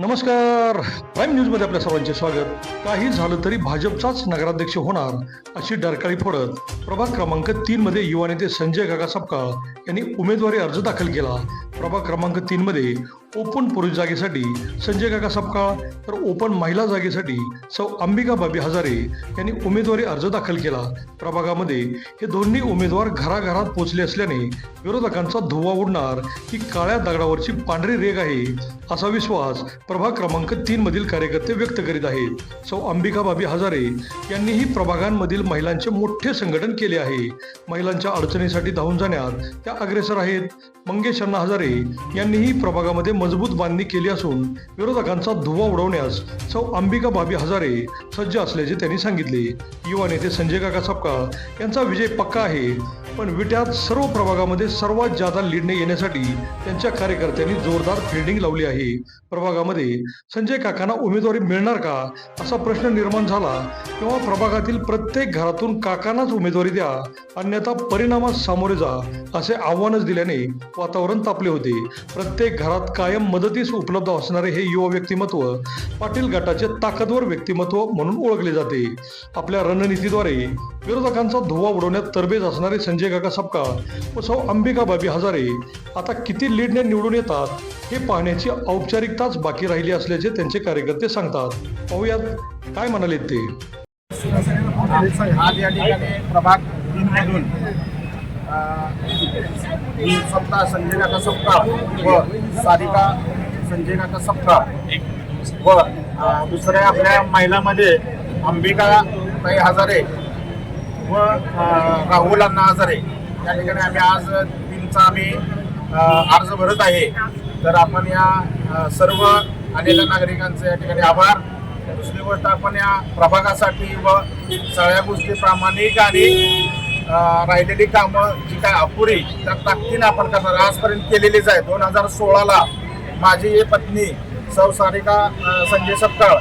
नमस्कार. प्राईम न्यूजमध्ये आपल्या सर्वांचे स्वागत. काही झालं तरी भाजपचाच नगराध्यक्ष होणार अशी डरकाळी फोडत प्रभाग क्रमांक तीन मध्ये युवा नेते संजय काका सपकाळ यांनी उमेदवारी अर्ज दाखल केला. प्रभाग क्रमांक तीनमध्ये ओपन पुरुष जागेसाठी संजय काका सपकाळ तर ओपन महिला जागेसाठी सौ अंबिका बाबी हजारे यांनी उमेदवारी अर्ज दाखल केला. प्रभागामध्ये हे दोन्ही उमेदवार घराघरात पोहोचले असल्याने विरोधकांचा धुवा उडणार ही काळ्या दगडावरची पांढरी रेग आहे असा विश्वास प्रभाग क्रमांक तीनमधील कार्यकर्ते व्यक्त करीत आहेत. सौ अंबिका बाबी हजारे यांनीही प्रभागांमधील महिलांचे मोठे संघटन केले आहे. महिलांच्या अडचणीसाठी धावून जाण्यात त्या अग्रेसर आहेत. मंगेश अण्णा हजारे यांनीही प्रभागामध्ये मजबूत बांधणी केली असून विरोधकांचा धुवा उडवण्यास सौ अंबिका बाबी हजारे सज्ज असल्याचे त्यांनी सांगितले. युवा नेते संजय काका सपकाळ यांचा विजय पक्का आहे. पण विट्यात सर्व प्रभागामध्ये सर्वात जादा लीडने येण्यासाठी त्यांच्या कार्यकर्त्यांनी जोरदार फिल्डिंग लावली आहे. प्रभागामध्ये संजय काकांना उमेदवारी मिळणार का असा प्रश्न निर्माण झाला. तेव्हा प्रभागातील प्रत्येक घरातून काकांनाच उमेदवारी द्या अन्यथा परिणामास सामोरे जा असे आव्हानच दिल्याने वातावरण तापले होते. प्रत्येक घरात कायम मदतीस उपलब्ध असणारे हे युवा व्यक्तिमत्व पाटील गटाचे ताकदवर व्यक्तिमत्व म्हणून ओळखले जाते. आपल्या रणनीतीद्वारे विरोधकांचा धुवा उडवण्यात तरबेज असणारे संजय काका सपकाळ व सौ अंबिका बाबी हजारे आता किती लीडने निवडून येतात हे पाहण्याची औपचारिकताच बाकी राहिली असल्याचे त्यांचे कार्यकर्ते सांगतात. पाहुयात काय म्हणाले ते? आज या ठिकाणी प्रभाग संजय काका सपकाळ व सारिका संजय काका सपकाळ व दुसऱ्या आपल्या महिलामध्ये अंबिका ताई हजारे व राहुलांना राहुल अण्णा हजारे या ठिकाणी आम्ही आज तीनचा आम्ही अर्ज भरत आहे. तर आपण या सर्व आलेल्या नागरिकांचे या ठिकाणी आभार. दुसरी गोष्ट आपण या प्रभागासाठी व सगळ्या गोष्टी प्रामाणिक आणि राहिलेली कामं जी काय अपुरी त्या ताकदीने आपण करणार आजपर्यंत केलेलीच आहे. दोन हजार सोळाला माझी ही पत्नी सौ सारिका संजय सपकाळ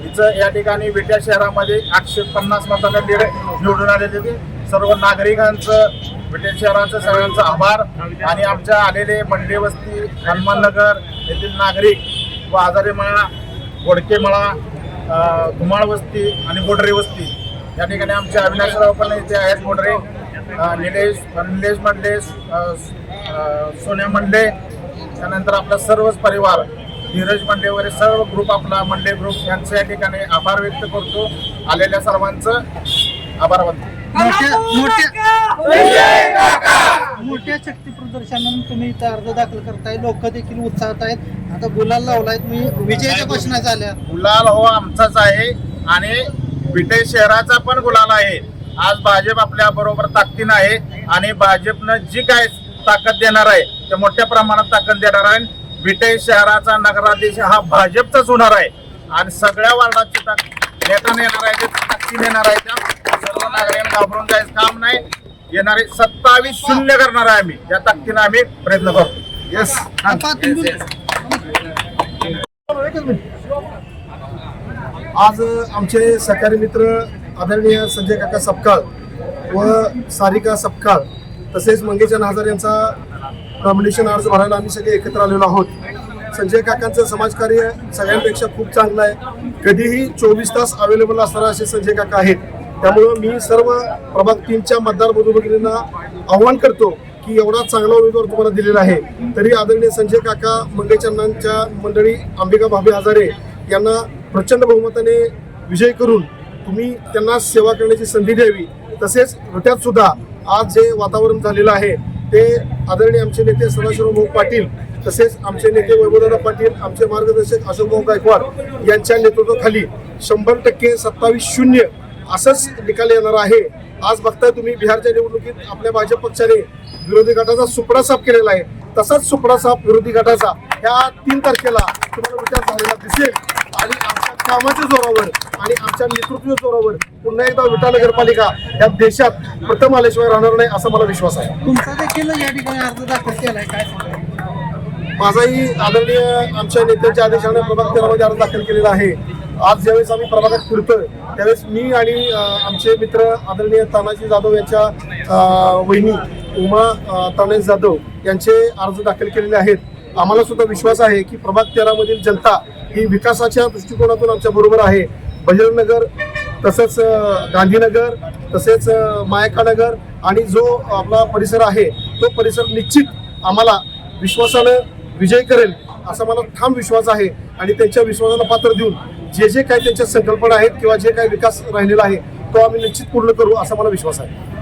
हिचं या ठिकाणी विट्या शहरामध्ये आठशे पन्नास मतांना लीड निवडून आलेले ते सर्व नागरिकांचं विट्या शहराचं सगळ्यांचा आभार. आणि आमच्या आलेले मंडे वस्ती हनुमाननगर येथील नागरिक व आजारी मळा गोडके मळा धुमाळ वस्ती आणि बोडरे वस्ती या ठिकाणी आमचे अविनाशराव पण इथे आहेत बोडरे निलेश निलेश मंडले सोन्या मंडले त्यानंतर आपला सर्वच परिवार धीरज मंडे वगैरे सर्व ग्रुप आपला मंडे ग्रुप यांचं या ठिकाणी आभार व्यक्त करतो. आलेल्या सर्वांचं आभार मानतो. मोठ्या मोठ्या मोठ्या शक्ती प्रदर्शनानं तुम्ही इथं अर्ज दाखल करताय लोक देखील उत्साहात आहेत. आता गुलाल लावलाय तुम्ही विजयाच्या घोषणा झाल्या. गुलाल हो आमचाच आहे आणि विटे शहराचा पण गुलाल आहे. आज भाजप आपल्या बरोबर ताकदीनं आहे आणि भाजपनं जी काय ताकद देणार आहे ते मोठ्या प्रमाणात ताकद देणार आहे. विटे शहराचा नगराधीश हा भाजपचाच होणार आहे. आणि सगळ्या वार्डाची नेता येणार आहे ते ताकदीने येणार आहे त्या सर्व नागरिकांना घाबरून जायचं काम नाही. येणारे सत्तावीस शून्य करणार आहे आम्ही. या ताकदीनं आम्ही प्रयत्न करतो. येस आज आमचे सहकारी मित्र आदरणीय संजय काका सपकाळ व सारिका सपकाळ तसेच मंगेशा नाजार यांचा नॉमिनेशन अर्ज भरायला आम्ही सगळे एकत्र आलेलो आहोत. संजय काकांचं समाजकार्य सगळ्यांपेक्षा खूप चांगलं आहे. कधीही चोवीस तास अवेलेबल असणारा असे संजय काका आहेत. त्यामुळं मी सर्व प्रभाग तीनच्या मतदार बंधू आव्हान करतो की एवढा चांगला उमेदवार तुम्हाला दिलेला आहे. तरी आदरणीय संजय काका मंगेचंदांच्या मंडळी अंबिका भाभी हजारे यांना प्रचंड बहुमताने विजय करून तुम्ही त्यांना सेवा करण्याची संधी द्यावी. तसेच विट्यात सुद्धा आज जे वातावरण झालेलं आहे ते आदरणीय आमचे नेते सदाशिवराव भाऊ पाटील तसेच आमचे नेते वैभवदादा पाटील आमचे मार्गदर्शक अशोक भाऊ गायकवाड यांच्या नेतृत्वाखाली शंभर टक्के सत्तावीस शून्य असंच निकाल येणार आहे. आज बघताय तुम्ही बिहारच्या निवडणुकीत आपल्या भाजप पक्षाने विरोधी गटाचा सुपडा साफ केलेला आहे. तसाच सुपडा साफ विरोधी गटाचा ह्या तीन तारखेला तुम्हाला विचार झालेला दिसेल. आणि कामाच्या जोरावर आणि आमच्या नेतृत्व जोरावर पुन्हा एकदा विटा नगरपालिका या देशात प्रथम आल्याशिवाय राहणार नाही असा मला विश्वास आहे. तुमचा देखील या ठिकाणी अर्ज दाखल केलाय काय? माझाही आदरणीय आमच्या नेत्यांच्या आदेशाने प्रभाग तेरामध्ये अर्ज दाखल केलेला आहे. आज ज्यावेळेस आम्ही प्रभागात फिरतोय त्यावेळेस मी आणि आमचे मित्र आदरणीय तानाजी जाधव यांच्या वहिनी उमा तानाजी जाधव यांचे अर्ज दाखल केलेले आहेत. आम्हाला सुद्धा विश्वास आहे की प्रभाग तेरामधील जनता ही विकासाच्या दृष्टिकोनातून आमच्या बरोबर आहे. बजरंगनगर तसंच गांधीनगर तसेच मायकानगर आणि जो आपला परिसर आहे तो परिसर निश्चित आम्हाला विश्वासानं विजय करेल असा मला ठाम विश्वास आहे. आणि त्यांच्या विश्वासाला पात्र देऊन जे जे काही त्यांच्या संकल्पना आहेत किंवा जे काही विकास राहिलेला आहे तो आम्ही निश्चित पूर्ण करू असा मला विश्वास आहे.